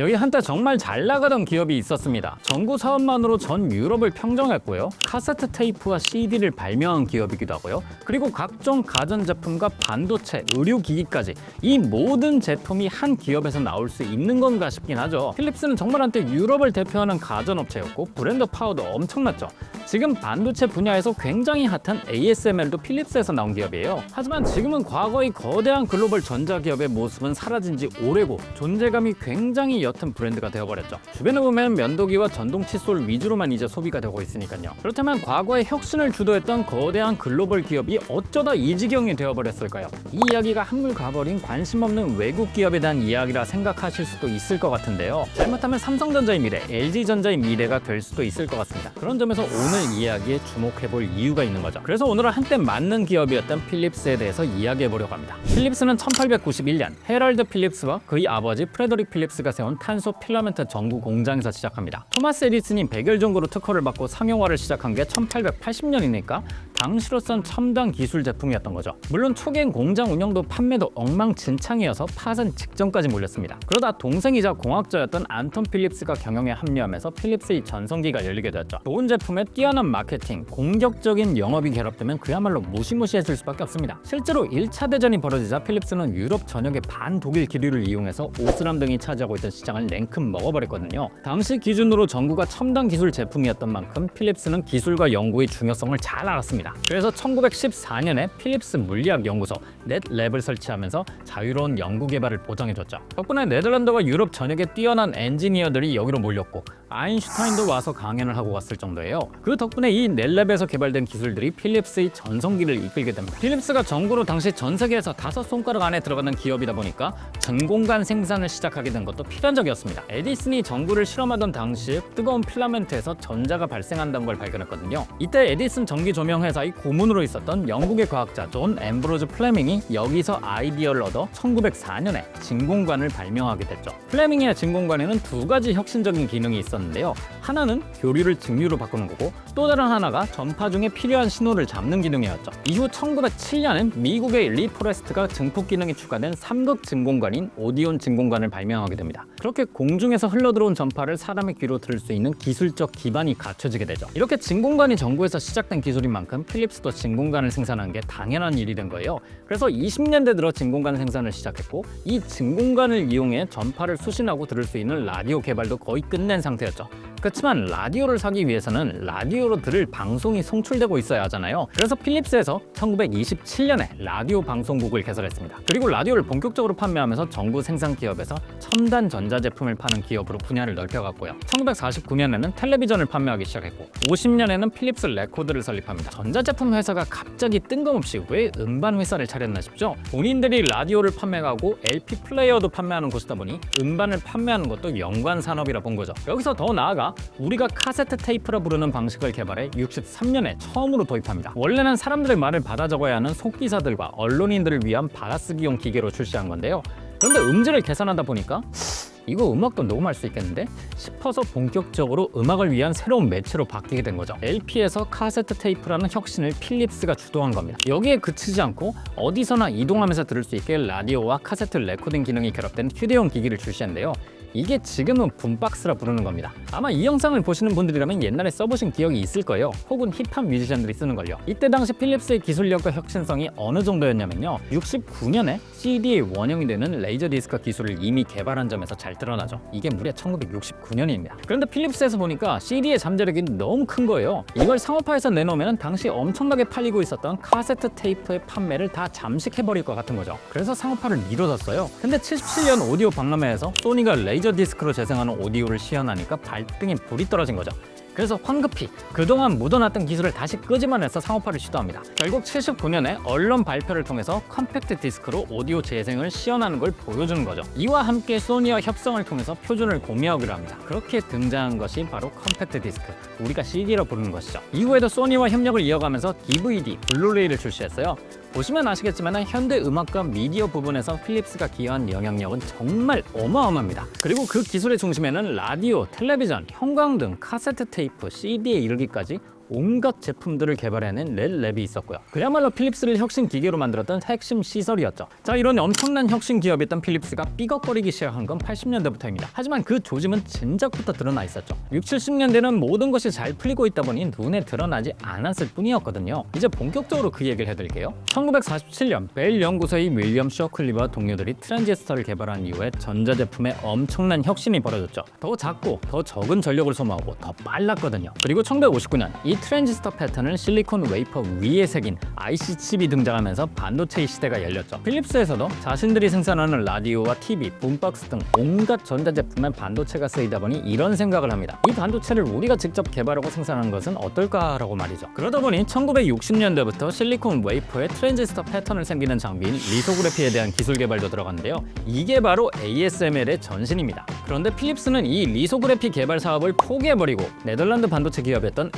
여기 한때 정말 잘 나가던 기업이 있었습니다. 전구 사업만으로 전 유럽을 평정했고요. 카세트 테이프와 CD를 발명한 기업이기도 하고요. 그리고 각종 가전제품과 반도체, 의료기기까지 이 모든 제품이 한 기업에서 나올 수 있는 건가 싶긴 하죠. 필립스는 정말 한때 유럽을 대표하는 가전업체였고 브랜드 파워도 엄청났죠. 지금 반도체 분야에서 굉장히 핫한 ASML도 필립스에서 나온 기업이에요. 하지만 지금은 과거의 거대한 글로벌 전자기업의 모습은 사라진 지 오래고 존재감이 굉장히 옅은 브랜드가 되어버렸죠. 주변에 보면 면도기와 전동 칫솔 위주로만 이제 소비가 되고 있으니까요. 그렇다면 과거에 혁신을 주도했던 거대한 글로벌 기업이 어쩌다 이 지경이 되어버렸을까요? 이 이야기가 한물 가버린 관심 없는 외국 기업에 대한 이야기라 생각하실 수도 있을 것 같은데요. 잘못하면 삼성전자의 미래, LG전자의 미래가 될 수도 있을 것 같습니다. 그런 점에서 오늘 이야기에 주목해볼 이유가 있는 거죠. 그래서 오늘은 한때 맞는 기업이었던 필립스에 대해서 이야기해보려고 합니다. 필립스는 1891년 헤럴드 필립스와 그의 아버지 프레더릭 필립스가 세운 탄소 필라멘트 전구 공장에서 시작합니다. 토마스 에디슨이 백열전구로 특허를 받고 상용화를 시작한 게 1880년이니까 당시로선 첨단 기술 제품이었던 거죠. 물론 초기엔 공장 운영도 판매도 엉망진창이어서 파산 직전까지 몰렸습니다. 그러다 동생이자 공학자였던 안톤 필립스가 경영에 합류하면서 필립스의 전성기가 열리게 되었죠. 좋은 제품에 뛰어난 마케팅, 공격적인 영업이 결합되면 그야말로 무시무시해질 수밖에 없습니다. 실제로 1차 대전이 벌어지자 필립스는 유럽 전역의 반독일 기류를 이용해서 오스람 등이 차지하고 있던 시장을 냉큼 먹어버렸거든요. 당시 기준으로 전구가 첨단 기술 제품이었던 만큼 필립스는 기술과 연구의 중요성을 잘 알았습니다. 그래서 1914년에 필립스 물리학 연구소 넷랩을 설치하면서 자유로운 연구 개발을 보장해줬죠. 덕분에 네덜란드와 유럽 전역의 뛰어난 엔지니어들이 여기로 몰렸고 아인슈타인도 와서 강연을 하고 갔을 정도예요. 그 덕분에 이 넷랩에서 개발된 기술들이 필립스의 전성기를 이끌게 됩니다. 필립스가 전구로 당시 전 세계에서 다섯 손가락 안에 들어가는 기업이다 보니까 전공간 생산을 시작하게 된 것도 필연적이었습니다. 에디슨이 전구를 실험하던 당시 뜨거운 필라멘트에서 전자가 발생한다는 걸 발견했거든요. 이때 에디슨 전기 조명 회사 의 고문으로 있었던 영국의 과학자 존 엠브로즈 플레밍이 여기서 아이디어를 얻어 1904년에 진공관을 발명하게 됐죠. 플레밍의 진공관에는 두 가지 혁신적인 기능이 있었는데요. 하나는 교류를 증류로 바꾸는 거고 또 다른 하나가 전파 중에 필요한 신호를 잡는 기능이었죠. 이후 1907년엔 미국의 리 포레스트가 증폭 기능이 추가된 삼극 진공관인 오디온 진공관을 발명하게 됩니다. 그렇게 공중에서 흘러들어온 전파를 사람의 귀로 들을 수 있는 기술적 기반이 갖춰지게 되죠. 이렇게 진공관이 전구에서 시작된 기술인 만큼 필립스도 진공관을 생산하는 게 당연한 일이 된 거예요. 그래서 20년대 들어 진공관 생산을 시작했고 이 진공관을 이용해 전파를 수신하고 들을 수 있는 라디오 개발도 거의 끝낸 상태였죠. 그렇지만 라디오를 사기 위해서는 라디오로 들을 방송이 송출되고 있어야 하잖아요. 그래서 필립스에서 1927년에 라디오 방송국을 개설했습니다. 그리고 라디오를 본격적으로 판매하면서 전구 생산 기업에서 첨단 전자제품을 파는 기업으로 분야를 넓혀갔고요. 1949년에는 텔레비전을 판매하기 시작했고 50년에는 필립스 레코드를 설립합니다. 전자제품 회사가 갑자기 뜬금없이 왜 음반 회사를 차렸나 싶죠? 본인들이 라디오를 판매하고 LP 플레이어도 판매하는 곳이다 보니 음반을 판매하는 것도 연관 산업이라 본 거죠. 여기서 더 나아가 우리가 카세트 테이프라 부르는 방식을 개발해 63년에 처음으로 도입합니다. 원래는 사람들의 말을 받아 적어야 하는 속기사들과 언론인들을 위한 받아쓰기용 기계로 출시한 건데요. 그런데 음질을 계산하다 보니까 이거 음악도 녹음할 수 있겠는데 싶어서 본격적으로 음악을 위한 새로운 매체로 바뀌게 된 거죠. LP에서 카세트 테이프라는 혁신을 필립스가 주도한 겁니다. 여기에 그치지 않고 어디서나 이동하면서 들을 수 있게 라디오와 카세트 레코딩 기능이 결합된 휴대용 기기를 출시했는데요. 이게 지금은 붐박스라 부르는 겁니다. 아마 이 영상을 보시는 분들이라면 옛날에 써보신 기억이 있을 거예요. 혹은 힙합 뮤지션들이 쓰는 걸요. 이때 당시 필립스의 기술력과 혁신성이 어느 정도였냐면요. 69년에 CD의 원형이 되는 레이저 디스크 기술을 이미 개발한 점에서 잘 드러나죠. 이게 무려 1969년입니다. 그런데 필립스에서 보니까 CD의 잠재력이 너무 큰 거예요. 이걸 상업화해서 내놓으면 당시 엄청나게 팔리고 있었던 카세트 테이프의 판매를 다 잠식해버릴 것 같은 거죠. 그래서 상업화를 미뤄졌어요. 근데 77년 오디오 박람회에서 소니가 레이 저 디스크로 재생하는 오디오를 시연하니까 발등에 불이 떨어진 거죠. 그래서 황급히 그동안 묻어놨던 기술을 다시 끄집어내서 상업화를 시도합니다. 결국 79년에 언론 발표를 통해서 컴팩트 디스크로 오디오 재생을 시연하는 걸 보여주는 거죠. 이와 함께 소니와 협상을 통해서 표준을 공유하기로 합니다. 그렇게 등장한 것이 바로 컴팩트 디스크, 우리가 CD로 부르는 것이죠. 이후에도 소니와 협력을 이어가면서 DVD, 블루레이를 출시했어요. 보시면 아시겠지만 현대 음악과 미디어 부분에서 필립스가 기여한 영향력은 정말 어마어마합니다. 그리고 그 기술의 중심에는 라디오, 텔레비전, 형광등, 카세트 테이프, CD에 이르기까지 온갖 제품들을 개발해낸 렐랩이 있었고요. 그야말로 필립스를 혁신 기계로 만들었던 핵심 시설이었죠. 자, 이런 엄청난 혁신 기업이었던 필립스가 삐걱거리기 시작한 건 80년대부터입니다. 하지만 그 조짐은 진작부터 드러나 있었죠. 6, 70년대는 모든 것이 잘 풀리고 있다 보니 눈에 드러나지 않았을 뿐이었거든요. 이제 본격적으로 그 얘기를 해드릴게요. 1947년 벨 연구소의 윌리엄 쇼클리와 동료들이 트랜지스터를 개발한 이후에 전자제품에 엄청난 혁신이 벌어졌죠. 더 작고 더 적은 전력을 소모하고 더 빨랐거든요. 그리고 1959년 이 트랜지스터 패턴을 실리콘 웨이퍼 위에 새긴 IC 칩이 등장하면서 반도체의 시대가 열렸죠. 필립스에서도 자신들이 생산하는 라디오와 TV, 붐박스 등 온갖 전자제품에 반도체가 쓰이다 보니 이런 생각을 합니다. 이 반도체를 우리가 직접 개발하고 생산하는 것은 어떨까라고 말이죠. 그러다 보니 1960년대부터 실리콘 웨이퍼에 트랜지스터 패턴을 생기는 장비인 리소그래피에 대한 기술 개발도 들어갔는데요. 이게 바로 ASML의 전신입니다. 그런데 필립스는 이 리소그래피 개발 사업을 포기해버리고 네덜란드 반도체 기업이었던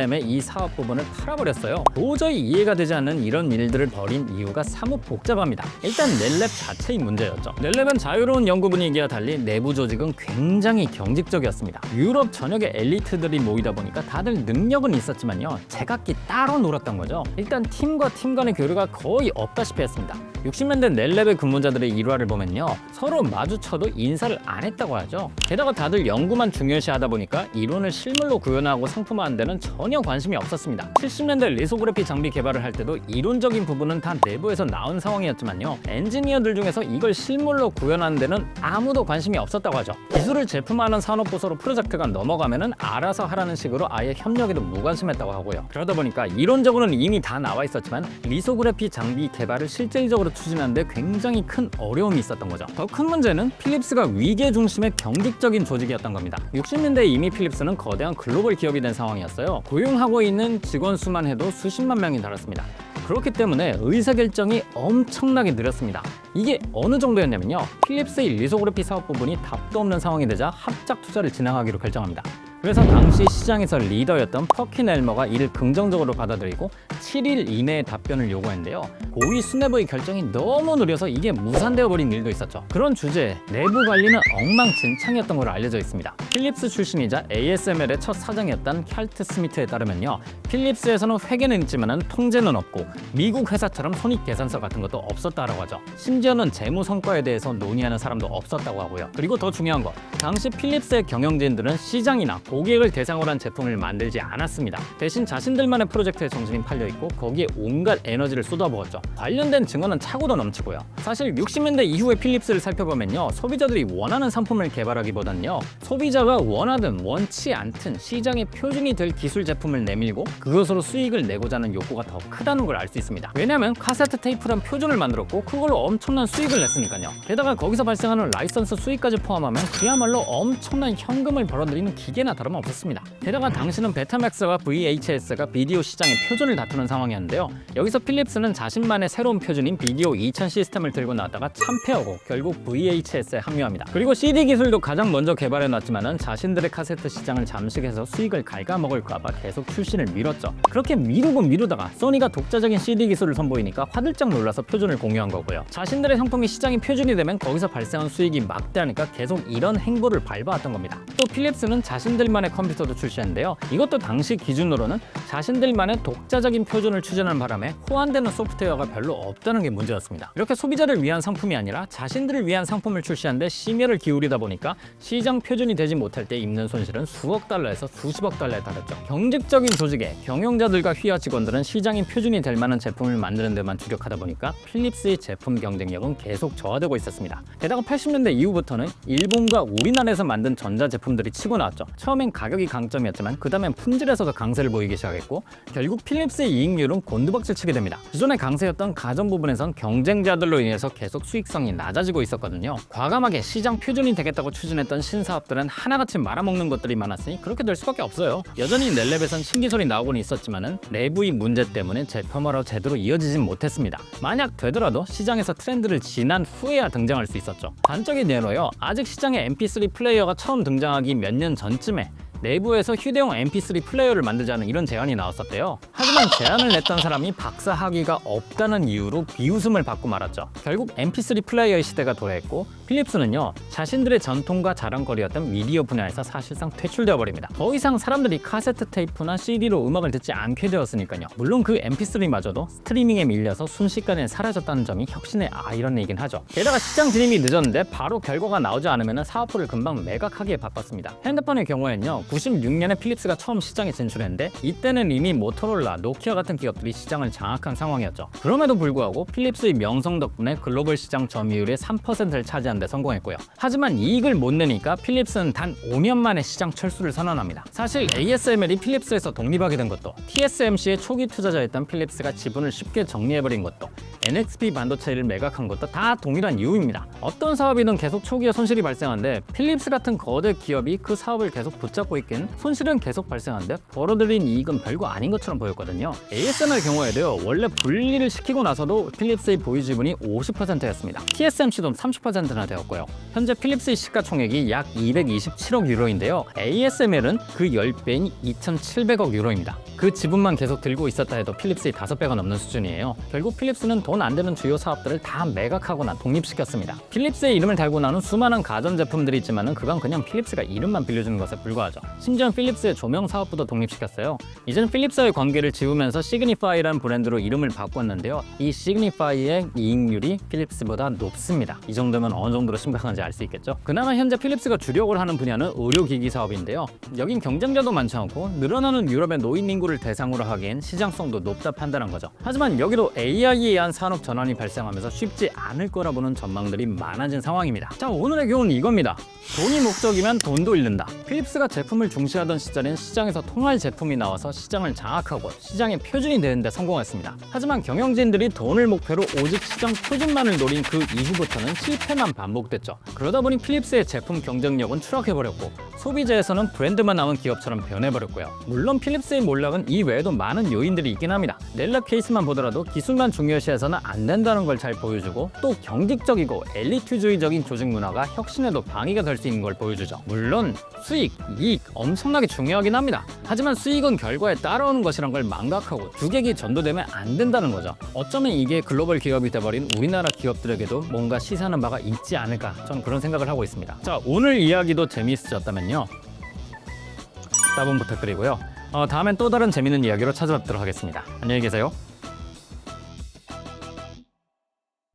ASM의 이 사업 부분을 팔아버렸어요. 도저히 이해가 되지 않는 이런 일들을 벌인 이유가 사뭇 복잡합니다. 일단 넬랩 자체의 문제였죠. 넬랩은 자유로운 연구 분위기와 달리 내부 조직은 굉장히 경직적이었습니다. 유럽 전역의 엘리트들이 모이다 보니까 다들 능력은 있었지만요. 제각기 따로 놀았던 거죠. 일단 팀과 팀 간의 교류가 거의 없다시피 했습니다. 60년대 넬랩의 근무자들의 일화를 보면요. 서로 마주쳐도 인사를 안 했다고 하죠. 게다가 다들 연구만 중요시 하다 보니까 이론을 실물로 구현하고 상품화하는 데는 전혀 관심이 없었습니다. 70년대 리소그래피 장비 개발을 할 때도 이론적인 부분은 다 내부에서 나온 상황이었지만요. 엔지니어들 중에서 이걸 실물로 구현하는 데는 아무도 관심이 없었다고 하죠. 기술을 제품화하는 산업 부서로 프로젝트가 넘어가면은 알아서 하라는 식으로 아예 협력에도 무관심했다고 하고요. 그러다 보니까 이론적으로는 이미 다 나와 있었지만 리소그래피 장비 개발을 실질적으로 추진하는데 굉장히 큰 어려움이 있었던 거죠. 더 큰 문제는 필립스가 위계 중심의 경직적인 조직이었던 겁니다. 60년대 이미 필립스는 거대한 글로벌 기업이 된 상황이었어요. 고용하고 있는 직원 수만 해도 수십만 명이 달았습니다. 그렇기 때문에 의사결정이 엄청나게 느렸습니다. 이게 어느 정도였냐면요. 필립스의 리소그래피 사업 부분이 답도 없는 상황이 되자 합작 투자를 진행하기로 결정합니다. 그래서 당시 시장에서 리더였던 퍼킨 엘머가 이를 긍정적으로 받아들이고 7일 이내에 답변을 요구했는데요. 고위 수뇌부의 결정이 너무 느려서 이게 무산되어 버린 일도 있었죠. 그런 주제에 내부 관리는 엉망진창이었던 걸로 알려져 있습니다. 필립스 출신이자 ASML의 첫 사장이었던 캘트 스미트에 따르면요. 필립스에서는 회계는 있지만 통제는 없고 미국 회사처럼 손익 계산서 같은 것도 없었다라고 하죠. 심지어는 재무 성과에 대해서 논의하는 사람도 없었다고 하고요. 그리고 더 중요한 것, 당시 필립스의 경영진들은 시장이나 고객을 대상으로 한 제품을 만들지 않았습니다. 대신 자신들만의 프로젝트에 정신이 팔려 있고 거기에 온갖 에너지를 쏟아부었죠. 관련된 증언은 차고도 넘치고요. 사실 60년대 이후의 필립스를 살펴보면요. 소비자들이 원하는 상품을 개발하기보다는요. 소비자가 원하든 원치 않든 시장의 표준이 될 기술 제품을 내밀고 그것으로 수익을 내고자 하는 욕구가 더 크다는 걸 알 수 있습니다. 왜냐하면 카세트 테이프란 표준을 만들었고 그걸로 엄청난 수익을 냈으니까요. 게다가 거기서 발생하는 라이선스 수익까지 포함하면 그야말로 엄청난 현금을 벌어들이는 기계나 다름없었습니다. 게다가 당시는 베타맥스와 VHS가 비디오 시장의 표준을 다투는 상황이었는데요. 여기서 필립스는 자신만의 새로운 표준인 비디오 2000 시스템을 들고 나왔다가 참패하고 결국 VHS에 합류합니다. 그리고 CD 기술도 가장 먼저 개발해 놨지만은 자신들의 카세트 시장을 잠식해서 수익을 갉아먹을까봐 계속 출시를 미뤘죠. 그렇게 미루고 미루다가 소니가 독자적인 CD 기술을 선보이니까 화들짝 놀라서 표준을 공유한 거고요. 자신들의 상품이 시장이 표준이 되면 거기서 발생한 수익이 막대하니까 계속 이런 행보를 밟아왔던 겁니다. 또 필립스는 자신들 만의 컴퓨터도 출시했는데요. 이것도 당시 기준으로는 자신들만의 독자적인 표준을 추진하는 바람에 호환되는 소프트웨어가 별로 없다는 게 문제였습니다. 이렇게 소비자를 위한 상품이 아니라 자신들을 위한 상품을 출시하는데 심혈을 기울이다 보니까 시장 표준이 되지 못할 때 입는 손실은 수억 달러에서 수십억 달러에 달했죠. 경직적인 조직에 경영자들과 휘하 직원들은 시장이 표준이 될 만한 제품을 만드는 데만 주력하다 보니까 필립스의 제품 경쟁력은 계속 저하되고 있었습니다. 게다가 80년대 이후부터는 일본과 우리나라에서 만든 전자 제품들이 치고 나왔죠. 처음 엔 가격이 강점이었지만 그 다음엔 품질에서도 강세를 보이기 시작했고 결국 필립스의 이익률은 곤두박질 치게 됩니다. 기존의 강세였던 가전 부분에선 경쟁자들로 인해서 계속 수익성이 낮아지고 있었거든요. 과감하게 시장 표준이 되겠다고 추진했던 신사업들은 하나같이 말아먹는 것들이 많았으니 그렇게 될 수밖에 없어요. 여전히 넬랩에선 신기술이 나오곤 있었지만은 내부의 문제 때문에 제품화로 제대로 이어지진 못했습니다. 만약 되더라도 시장에서 트렌드를 지난 후에야 등장할 수 있었죠. 단적인 예로요. 아직 시장에 MP3 플레이어가 처음 등장하기 몇 년 전쯤에 내부에서 휴대용 MP3 플레이어를 만들자는 이런 제안이 나왔었대요. 하지만 제안을 냈던 사람이 박사 학위가 없다는 이유로 비웃음을 받고 말았죠. 결국 MP3 플레이어의 시대가 도래했고 필립스는요 자신들의 전통과 자랑거리였던 미디어 분야에서 사실상 퇴출되어 버립니다. 더 이상 사람들이 카세트 테이프나 CD로 음악을 듣지 않게 되었으니까요. 물론 그 MP3마저도 스트리밍에 밀려서 순식간에 사라졌다는 점이 혁신의 아이러니이긴 하죠. 게다가 시장 진입이 늦었는데 바로 결과가 나오지 않으면 사업부를 금방 매각하기에 바빴습니다. 핸드폰의 경우에는요 96년에 필립스가 처음 시장에 진출했는데 이때는 이미 모토로라, 노키아 같은 기업들이 시장을 장악한 상황이었죠. 그럼에도 불구하고 필립스의 명성 덕분에 글로벌 시장 점유율의 3%를 차지한 데 성공했고요. 하지만 이익을 못 내니까 필립스는 단 5년 만에 시장 철수를 선언합니다. 사실 ASML이 필립스에서 독립하게 된 것도 TSMC의 초기 투자자였던 필립스가 지분을 쉽게 정리해버린 것도 NXP 반도체를 매각한 것도 다 동일한 이유입니다. 어떤 사업이든 계속 초기에 손실이 발생하는데 필립스 같은 거대 기업이 그 사업을 계속 붙잡고 있긴 손실은 계속 발생하는데 벌어들인 이익은 별거 아닌 것처럼 보였거든요. ASML 경우에도요 원래 분리를 시키고 나서도 필립스의 보유 지분이 50%였습니다. TSMC도 30%나 되었고요. 현재 필립스의 시가총액이 약 227억 유로인데요. ASML은 그 10배인 2,700억 유로입니다. 그 지분만 계속 들고 있었다 해도 필립스의 5배가 넘는 수준이에요. 결국 필립스는 돈 안 되는 주요 사업들을 다 매각하거나 독립시켰습니다. 필립스의 이름을 달고 나눈 수많은 가전 제품들이 있지만은 그건 그냥 필립스가 이름만 빌려주는 것에 불과하죠. 심지어 필립스의 조명 사업부도 독립시켰어요. 이제는 필립스와의 관계를 지우면서 시그니파이라는 브랜드로 이름을 바꿨는데요. 이 시그니파이의 이익률이 필립스보다 높습니다. 이 정도면 어느 정도로 심각한지 알 수 있겠죠. 그나마 현재 필립스가 주력을 하는 분야는 의료기기 사업인데요. 여긴 경쟁자도 많지 않고 늘어나는 유럽의 노인 인구를 대상으로 하기엔 시장성도 높다 판단한 거죠. 하지만 여기도 AI에 의한 산업 전환이 발생하면서 쉽지 않을 거라 보는 전망들이 많아진 상황입니다. 자 오늘의 교훈은 이겁니다. 돈이 목적이면 돈도 잃는다. 필립스가 제품 을 중시하던 시절엔 시장에서 통할 제품이 나와서 시장을 장악하고 시장의 표준이 되는 데 성공했습니다. 하지만 경영진들이 돈을 목표로 오직 시장 표준만을 노린 그 이후부터는 실패만 반복됐죠. 그러다 보니 필립스의 제품 경쟁력은 추락해버렸고 소비자에서는 브랜드만 남은 기업처럼 변해버렸고요. 물론 필립스의 몰락은 이 외에도 많은 요인들이 있긴 합니다. 넬라 케이스만 보더라도 기술만 중요시해서는 안 된다는 걸 잘 보여주고 또 경직적이고 엘리트주의적인 조직 문화가 혁신에도 방해가 될 수 있는 걸 보여주죠. 물론 수익, 이익 엄청나게 중요하긴 합니다. 하지만 수익은 결과에 따라오는 것이란 걸 망각하고 주객이 전도되면 안 된다는 거죠. 어쩌면 이게 글로벌 기업이 돼버린 우리나라 기업들에게도 뭔가 시사하는 바가 있지 않을까 전 그런 생각을 하고 있습니다. 자 오늘 이야기도 재미있으셨다면요. 따봉 부탁드리고요. 어, 다음엔 또 다른 재밌는 이야기로 찾아뵙도록 하겠습니다. 안녕히 계세요.